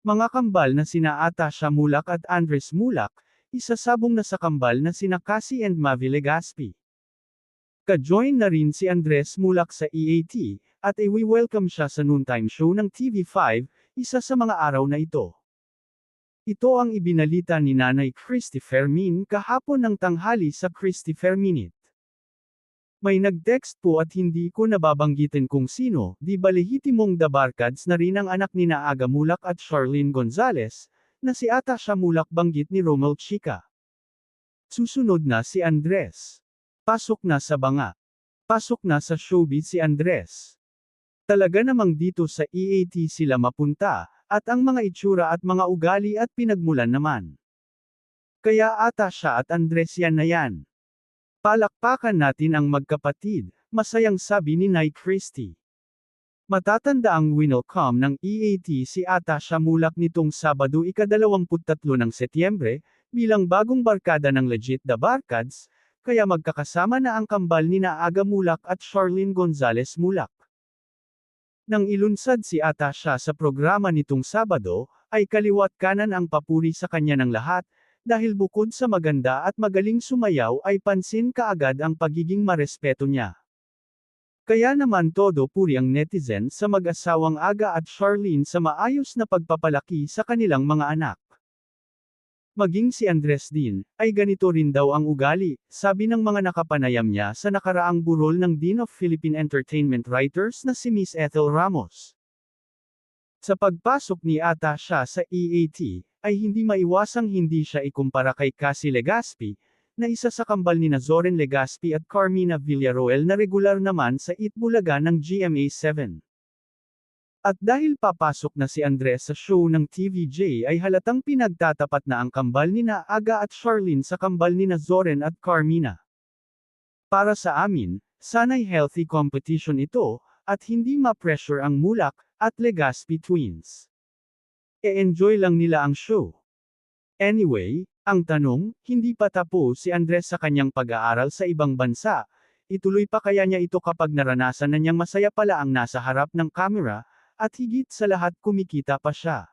Mga kambal na sina Atasha Mulak at Andres Mulak, isasabong na sa kambal na sina Cassie and Mavi Legaspi. Ka-join na rin si Andres Mulak sa EAT, at iwi-welcome siya sa noontime show ng TV5, isa sa mga araw na ito. Ito ang ibinalita ni Nanay Christy Fermin kahapon ng tanghali sa Christy Ferminit. May nag-text po at hindi ko nababanggitin kung sino, di balihitimong Dabarkads na rin ang anak ni Naaga Mulak at Charlene Gonzalez, na si Ata siya Mulak banggit ni Romel Chica. Susunod na si Andres. Pasok na sa banga. Pasok na sa showbiz si Andres. Talaga namang dito sa EAT sila mapunta, at ang mga itsura at mga ugali at pinagmulan naman. Kaya ata siya at Andres yan na yan. Palakpakan natin ang magkapatid, masayang sabi ni Nay Christie. Matatanda ang winelcome ng EAT si Atasha Mulak nitong Sabado ika-23 ng Setyembre, bilang bagong barkada ng Legit the Barkads, kaya magkakasama na ang kambal ni Naaga Mulak at Charlene Gonzalez Mulak. Nang ilunsad si Atasha sa programa nitong Sabado, ay kaliwat kanan ang papuri sa kanya ng lahat, dahil bukod sa maganda at magaling sumayaw ay pansin kaagad ang pagiging marespeto niya. Kaya naman todo puri ang netizen sa mag-asawang Aga at Charlene sa maayos na pagpapalaki sa kanilang mga anak. Maging si Andres din, ay ganito rin daw ang ugali, sabi ng mga nakapanayam niya sa nakaraang burol ng Dean of Philippine Entertainment Writers na si Miss Ethel Ramos. Sa pagpasok ni Ata siya sa EAT, ay hindi maiwasang hindi siya ikumpara kay Cassie Legaspi, na isa sa kambal ni Zoren Legaspi at Carmina Villaroel na regular naman sa Itbulaga ng GMA7. At dahil papasok na si Andres sa show ng TVJ ay halatang pinagtatapat na ang kambal ni Aga at Charlene sa kambal ni Zoren at Carmina. Para sa amin, sana'y healthy competition ito, at hindi ma-pressure ang Mulak at Legaspi twins. E-enjoy lang nila ang show. Anyway, ang tanong, hindi pa tapos si Andres sa kanyang pag-aaral sa ibang bansa, ituloy pa kaya niya ito kapag naranasan na niyang masaya pala ang nasa harap ng kamera, at higit sa lahat kumikita pa siya.